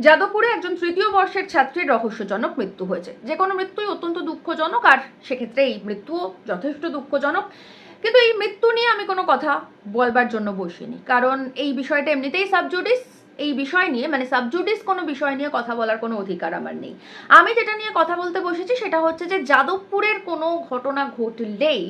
যাদবপুরে একজন তৃতীয় বর্ষের ছাত্রীর রহস্যজনক মৃত্যু হয়েছে। যে কোনো মৃত্যুই অত্যন্ত দুঃখজনক আর সেক্ষেত্রে এই মৃত্যুও যথেষ্ট দুঃখজনক। কিন্তু এই মৃত্যু নিয়ে আমি কোনো কথা বলবার জন্য বসিনি। কারণ এই বিষয়টা এমনিতেই সাবজুডিস এই বিষয় নিয়ে মানে সাবজুডিস কোনো বিষয় নিয়ে কথা বলার কোনো অধিকার আমার নেই। আমি যেটা নিয়ে কথা বলতে বসেছি সেটা হচ্ছে যে যাদবপুরের কোনো ঘটনা ঘটলেই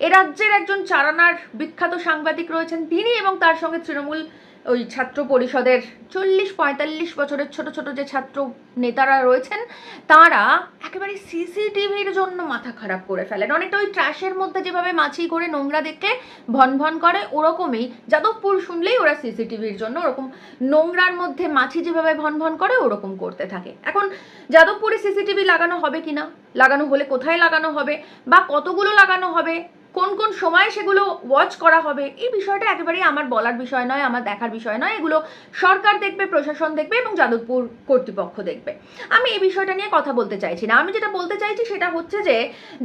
এ রাজ্যের একজন চারানার বিখ্যাত সাংবাদিক রয়েছেন তিনি এবং তার সঙ্গে তৃণমূল ওই ছাত্র পরিষদের চল্লিশ, পঁয়তাল্লিশ বছরের ছোট ছোট যে ছাত্র নেতারা রয়েছেন, তারা একেবারে সিসিটিভির জন্য মাথা খারাপ করে ফেলেন। অনেকটা ওই ট্র্যাশের মধ্যে যেভাবে মাছি করে নোংরা দেখলে ভন ভন করে, ওরকমই যাদবপুর শুনলেই ওরা সিসিটিভির জন্য ওরকম নোংরার মধ্যে মাছি যেভাবে ভন ভন করে, ওরকম করতে থাকে। এখন যাদবপুরে সিসিটিভি লাগানো হবে কিনা? লাগানো হলে কোথায় লাগানো হবে? বা কতগুলো লাগানো হবে? কোন কোন সময় সেগুলো ওয়াচ করা হবে, এই বিষয়টা একেবারেই আমার বলার বিষয় নয়, আমার দেখার বিষয় নয়। এগুলো সরকার দেখবে, প্রশাসন দেখবে এবং যাদবপুর কর্তৃপক্ষ দেখবে। আমি এই বিষয়টা নিয়ে কথা বলতে চাইছি না। আমি যেটা বলতে চাইছি সেটা হচ্ছে যে,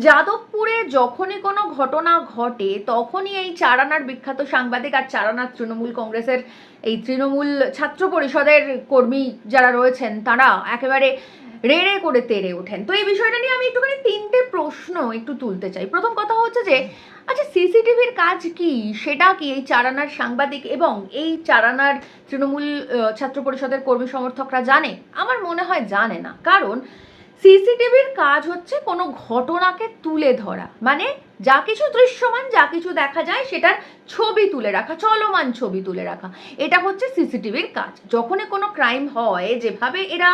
যাদবপুরে যখনই কোনো ঘটনা ঘটে, তখনই এই চারানার বিখ্যাত সাংবাদিক আর চারানার তৃণমূল কংগ্রেসের এই তৃণমূল ছাত্র পরিষদের কর্মী যারা রয়েছেন, তারা একেবারে রেড়ে করে তেড়ে ওঠেন। তো এই বিষয়টা নিয়ে আমি একটুখানি তিনটে প্রশ্ন একটু তুলতে চাই। প্রথম কথা হচ্ছে যে আচ্ছা সিসিটিভির কাজ কি? সেটা কি এই চারানার সাংবাদিক এবং এই চারানার তৃণমূল ছাত্র পরিষদের কর্মী সমর্থকরা জানে? আমার মনে হয় জানে না। কারণ সিসিটিভির কাজ হচ্ছে কোনো ঘটনাকে তুলে ধরা। মানে যা কিছু দৃশ্যমান, যা কিছু দেখা যায়, সেটার ছবি তুলে রাখা, চলমান ছবি তুলে রাখা। এটা হচ্ছে সিসিটিভির কাজ। যখনই কোনো ক্রাইম হয়, যেভাবে এরা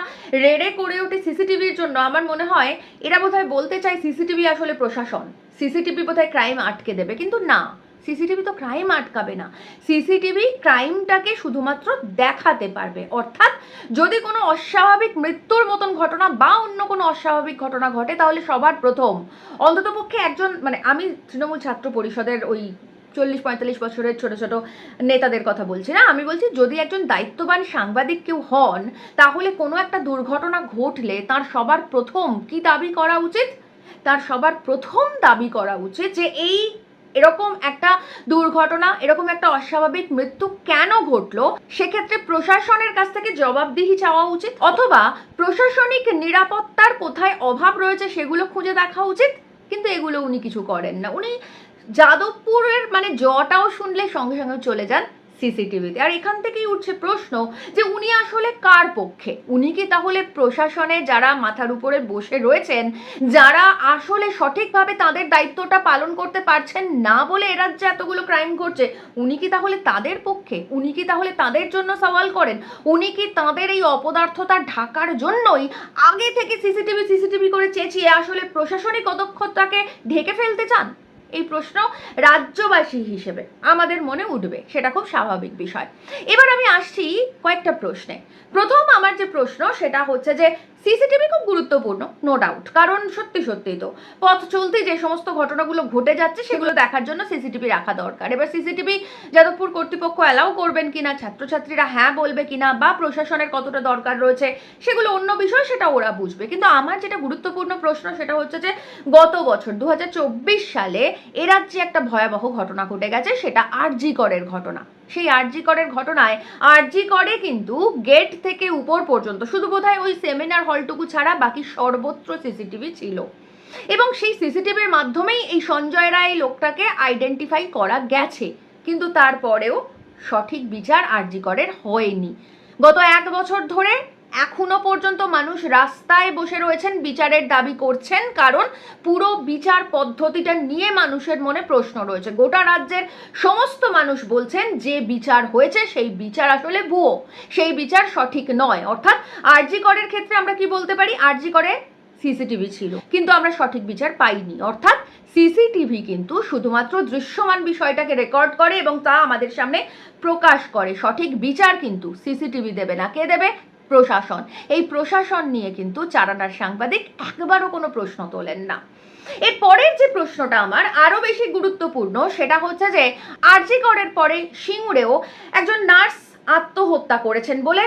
রেড়ে করে ওঠে সিসিটিভির জন্য, আমার মনে হয় এরা বোধহয় বলতে চায় সিসিটিভি আসলে প্রশাসন। সিসিটিভি বোধহয় ক্রাইম আটকে দেবে, কিন্তু না। সিসিটিভি তো ক্রাইম আটকাবে না। সিসিটিভি ক্রাইমটাকে শুধুমাত্র দেখাতে পারবে। অর্থাৎ যদি কোনো অস্বাভাবিক মৃত্যুর মতন ঘটনা বা অন্য কোনো অস্বাভাবিক ঘটনা ঘটে, তাহলে সবার প্রথম অন্ততপক্ষে একজন মানে আমি তৃণমূল ছাত্র পরিষদের ওই চল্লিশ পঁয়তাল্লিশ বছরের ছোট ছোট নেতাদের কথা বলছি না। আমি বলছি, যদি একজন দায়িত্ববান সাংবাদিক কেউ হন, তাহলে কোনো একটা দুর্ঘটনা ঘটলে তার সবার প্রথম কি দাবি করা উচিত? তার সবার প্রথম দাবি করা উচিত যে এই এরকম একটা দুর্ঘটনা, এরকম একটা অস্বাভাবিক মৃত্যু কেন ঘটলো? সেক্ষেত্রে প্রশাসনের কাছ থেকে জবাবদিহি চাওয়া উচিত অথবা প্রশাসনিক নিরাপত্তার কোথায় অভাব রয়েছে সেগুলো খুঁজে দেখা উচিত? কিন্তু এগুলো উনি কিছু করেন না। উনি যাদবপুরের মানে জটাও শুনলে সঙ্গে সঙ্গে চলে যান। সিসিটিভিতে। আর এখান থেকেই উঠছে প্রশ্ন যে উনি আসলে কার পক্ষে? উনি কি তাহলে প্রশাসনে যারা মাথার উপরে বসে রয়েছেন, যারা আসলে সঠিকভাবে তাদের দায়িত্বটা পালন করতে পারছেন না বলে এরা যে এতগুলো ক্রাইম করছে উনি কি তাহলে তাদের পক্ষে? উনি কি তাহলে তাদের জন্য সওয়াল করেন? উনি কি তাদের এই অপদার্থতা ঢাকার জন্যই আগে থেকে সিসিটিভি সিসিটিভি করে চেঁচিয়ে আসলে প্রশাসনিক অদক্ষতাকে ঢেকে ফেলতে চান? এই প্রশ্ন রাজ্যবাসী হিসেবে আমাদের মনে উঠবে, সেটা খুব স্বাভাবিক বিষয়। এবার আমি আসছি কয়েকটা প্রশ্নে। প্রথম আমার যে প্রশ্ন, সেটা হচ্ছে যে সিসিটিভি খুব গুরুত্বপূর্ণ নো ডাউট কারণ সত্যি সত্যি তো, পথ চলতে যে সমস্ত ঘটনাগুলো ঘটে যাচ্ছে সেগুলো দেখার জন্য সিসিটিভি রাখা দরকার। এবার সিসিটিভি যাদবপুর কর্তৃপক্ষ অ্যালাউ করবেন কিনা, ছাত্রছাত্রীরা হ্যাঁ বলবে কিনা বা প্রশাসনের কতটা দরকার রয়েছে, সেগুলো অন্য বিষয়, সেটা ওরা বুঝবে। কিন্তু আমার যেটা গুরুত্বপূর্ণ প্রশ্ন সেটা হচ্ছে যে গত বছর দু হাজার চব্বিশ সালে এ রাজ্যে একটা ভয়াবহ ঘটনা ঘটে গেছে, সেটা আরজি করের ঘটনা। সেই আরজি করের ঘটনায় আরজি করে কিন্তু গেট থেকে উপর পর্যন্ত, শুধু বোধহয় ওই সেমিনার হলটুকু ছাড়া বাকি সর্বত্র সিসিটিভি ছিল। এবং সেই সিসিটিভির মাধ্যমেই এই সঞ্জয় রায় লোকটাকে আইডেন্টিফাই করা গেছে। কিন্তু তারপরেও সঠিক বিচার আরজি করের হয়নি। গত এক বছর ধরে এখনও পর্যন্ত মানুষ রাস্তায় বসে রয়েছেন, বিচারের দাবি করছেন, কারণ পুরো বিচার পদ্ধতিটা নিয়ে মানুষের মনে প্রশ্ন রয়েছে। গোটা রাজ্যের সমস্ত মানুষ বলছেন, যে বিচার হয়েছে সেই বিচার আসলে ভুয়ো, সেই বিচার সঠিক নয়। অর্থাৎ আরজি করের ক্ষেত্রে আমরা কি বলতে পারি? আরজি করে সিসিটিভি ছিল, কিন্তু আমরা সঠিক বিচার পাইনি। অর্থাৎ সিসিটিভি কিন্তু শুধুমাত্র দৃশ্যমান বিষয়টাকে রেকর্ড করে এবং তা আমাদের সামনে প্রকাশ করে। সঠিক বিচার কিন্তু সিসিটিভি দেবে না। কে দেবে? প্রশাসন। এই প্রশাসন নিয়ে কিন্তু চারানার সাংবাদিক একবারও কোনো প্রশ্ন তোলেন না। এর পরের যে প্রশ্নটা আমার আরও বেশি গুরুত্বপূর্ণ, সেটা হচ্ছে যে, আরজি করের পরে সিঙ্গুরেও একজন নার্স আত্মহত্যা করেছেন বলে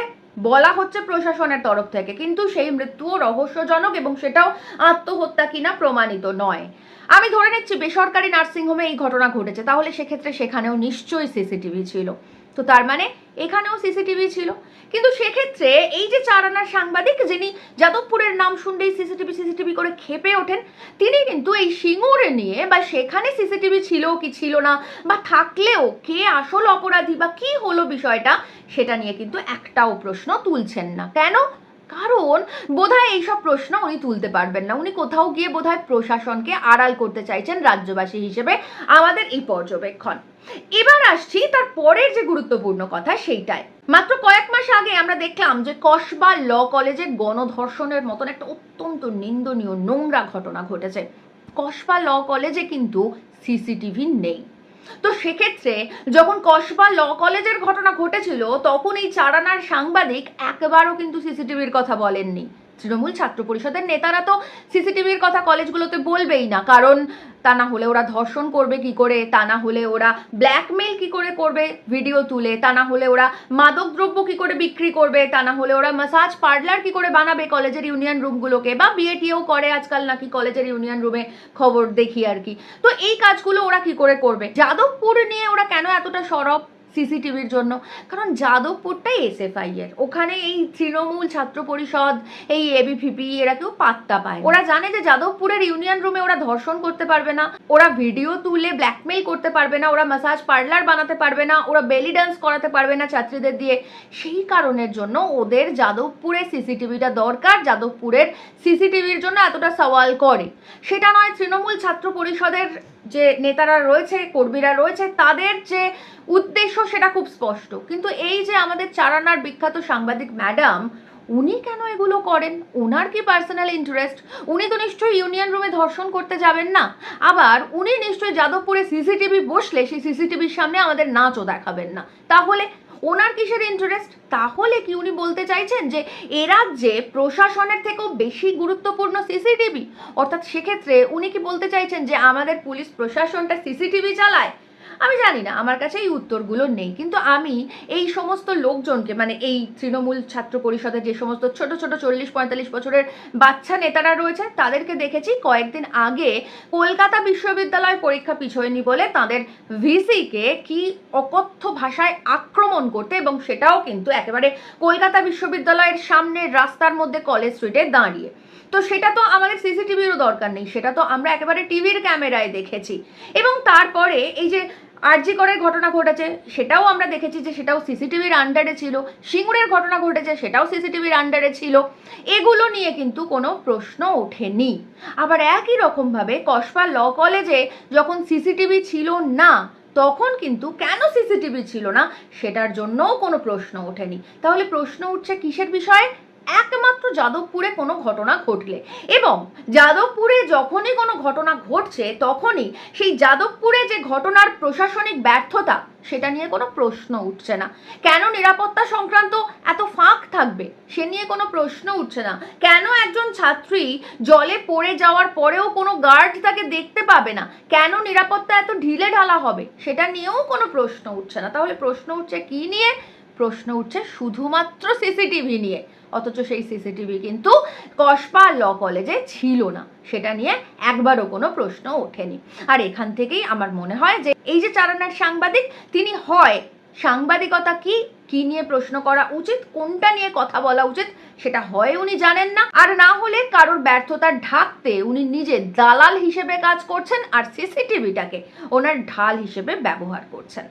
বলা হচ্ছে প্রশাসনের তরফ থেকে। কিন্তু সেই মৃত্যুও রহস্যজনক এবং সেটাও আত্মহত্যা কিনা প্রমাণিত নয়। আমি ধরে নিচ্ছি বেসরকারি নার্সিংহোমে এই ঘটনা ঘটেছে। তাহলে সেক্ষেত্রে সেখানেও নিশ্চয়ই সিসিটিভি ছিল। তো তার মানে এখানেও সিসিটিভি ছিল। কিন্তু সেক্ষেত্রে এই যে চার আনার সাংবাদিক, যিনি যাদবপুরের নাম শুনলেই সিসিটিভি সিসিটিভি করে খেপে ওঠেন, তিনি কিন্তু এই সিঙ্গুরে নিয়ে বা সেখানে সিসিটিভি ছিল কি ছিল না বা থাকলেও কে আসল অপরাধী বা কি হলো বিষয়টা, সেটা নিয়ে কিন্তু একটাও প্রশ্ন তুলছেন না। কেন? কারণ বোধহয় এইসব প্রশ্ন উনি তুলতে পারবেন না। উনি কোথাও গিয়ে বোধহয় প্রশাসনকে আড়াল করতে চাইছেন রাজ্যবাসী হিসেবে আমাদের এই পর্যবেক্ষণ। এবার আসছি তার পরের যে গুরুত্বপূর্ণ কথা সেইটাই। মাত্র কয়েক মাস আগে আমরা দেখলাম যে কসবা ল কলেজে গণধর্ষণের মতন একটা অত্যন্ত নিন্দনীয় নোংরা ঘটনা ঘটেছে। কসবা ল কলেজে কিন্তু সিসিটিভি নেই। তো সেক্ষেত্রে যখন কসবা ল কলেজের ঘটনা ঘটেছিল, তখন এই চারানার সাংবাদিক একবারও কিন্তু সিসিটিভির কথা বলেননি। তৃণমূল ছাত্র পরিষদের নেতারা তো সিসিটিভির কথা কলেজগুলোতে বলবেই না। কারণ তা না হলে ওরা ধর্ষণ করবে কি করে, তা না হলে ওরা ব্ল্যাকমেল কি করে করবে ভিডিও তুলে, তা না হলে ওরা মাদক দ্রব্য কি করে বিক্রি করবে, তা না হলে ওরা মাসাজ পার্লার কি করে বানাবে কলেজের ইউনিয়ন রুমগুলোকে বা বিএটিও করে আজকাল নাকি কলেজের ইউনিয়ন রুমে খবর দেখি আর কি। তো এই কাজগুলো ওরা কি করে করবে? যাদবপুর নিয়ে ওরা কেন এতটা সরব? সিসিটিভির জন্য। কারণ যাদবপুরটাই এসএফআই এর। ওখানে এই তৃণমূল ছাত্র পরিষদ, এই এবিভিপি এরা কেউ পাত্তা পায় ওরা জানে যে যাদবপুরের ইউনিয়ন রুমে ওরা ধর্ষণ করতে পারবে না। ওরা ভিডিও তুলে ব্ল্যাকমেল করতে পারবে না। ওরা মাসাজ পার্লার বানাতে পারবে না। ওরা বেলি ডান্স করাতে পারবে না ছাত্রীদের দিয়ে। সেই কারণের জন্য ওদের যাদবপুরে সিসিটিভিটা দরকার। যাদবপুরের সিসিটিভির জন্য এতটা সওয়াল করে। সেটা নয়, তৃণমূল ছাত্র পরিষদের যে নেতারা রয়েছে, কর্মীরা রয়েছে, তাদের যে উদ্দেশ্য সেটা খুব স্পষ্ট। কিন্তু এই যে আমাদের চারানার বিখ্যাত সাংবাদিক ম্যাডাম, উনি কেন এগুলো করেন? ওনার কি পার্সোনাল ইন্টারেস্ট উনি তো নিশ্চয়ই ইউনিয়ন রুমে ধর্ষণ করতে যাবেন না। আবার উনি নিশ্চয়ই যাদবপুরে সিসিটিভি বসলে সেই সিসিটিভির সামনে আমাদের নাচও দেখাবেন না। তাহলে ওনার কিসের ইন্টারেস্ট তাহলে কি উনি বলতে চাইছেন যে এ রাজ্যে প্রশাসনের থেকেও বেশি গুরুত্বপূর্ণ সিসিটিভি অর্থাৎ সেক্ষেত্রে উনি কি বলতে চাইছেন যে আমাদের পুলিশ প্রশাসনটা সিসিটিভি চালায়? আমি জানি না, আমার কাছে এই উত্তরগুলো নেই। কিন্তু আমি এই সমস্ত লোকজনকে মানে এই তৃণমূল ছাত্র পরিষদের যে সমস্ত ছোট ছোট চল্লিশ পঁয়তাল্লিশ বছরের বাচ্চা নেতারা রয়েছে, তাদেরকে দেখেছি কয়েকদিন আগে কলকাতা বিশ্ববিদ্যালয় পরীক্ষা পিছোয়নি বলে তাদের ভিসিকে কি অকথ্য ভাষায় আক্রমণ করতে এবং সেটাও কিন্তু একেবারে কলকাতা বিশ্ববিদ্যালয়ের সামনের রাস্তার মধ্যে কলেজ স্ট্রিটে দাঁড়িয়ে। তো সেটা তো আমাদের সিসিটিভিরও দরকার নেই, সেটা তো আমরা একেবারে টিভির ক্যামেরায় দেখেছি। এবং তারপরে এই যে আরজি করের ঘটনা ঘটেছে, সেটাও আমরা দেখেছি যে সেটাও সিসিটিভির আন্ডারে ছিল, সিঙ্গুরের ঘটনা ঘটেছে, সেটাও সিসিটিভির আন্ডারে ছিল। এগুলো নিয়ে কিন্তু কোনো প্রশ্ন ওঠেনি। আবার একই রকমভাবে কসবা ল কলেজে যখন সিসিটিভি ছিল না, তখন কিন্তু কেন সিসিটিভি ছিল না, সেটার জন্যও কোনো প্রশ্ন ওঠেনি। তাহলে প্রশ্ন উঠছে কিসের বিষয়ে? একমাত্র যাদবপুরে কোনো ঘটনা ঘটলে। এবং যাদবপুরে যখনই কোনো ঘটনা ঘটছে, তখনই সেই যাদবপুরে যে ঘটনার প্রশাসনিক ব্যর্থতা, সেটা নিয়ে কোনো প্রশ্ন উঠছে না। কেন নিরাপত্তা সংক্রান্ত এত ফাঁক থাকবে? সে নিয়ে কোনো প্রশ্ন উঠছে না। কেন একজন ছাত্রী জলে পড়ে যাওয়ার পরেও কোনো গার্ড তাকে দেখতে পাবে না? কেন নিরাপত্তা এত ঢিলে ঢালা হবে? সেটা নিয়েও কোনো প্রশ্ন উঠছে না। তাহলে প্রশ্ন উঠছে কি নিয়ে? প্রশ্ন উঠছে শুধুমাত্র সিসিটিভি নিয়ে। অথচ সেই সিসিটিভি কিন্তু কসবা ল কলেজে ছিল না। সেটা নিয়ে একবারও কোনো প্রশ্ন ওঠেনি। আর এখান থেকেই আমার মনে হয় যে এই যে চারানার সাংবাদিক, তিনি হয়। সাংবাদিকতা কি? কি নিয়ে প্রশ্ন করা উচিত? কোনটা নিয়ে কথা বলা উচিত? সেটা হয় উনি জানেন না। আর না হলে কারোর ব্যর্থতা ঢাকতে উনি নিজে দালাল হিসেবে কাজ করছেন আর সিসিটিভিটাকে ওনার ঢাল হিসেবে ব্যবহার করছেন।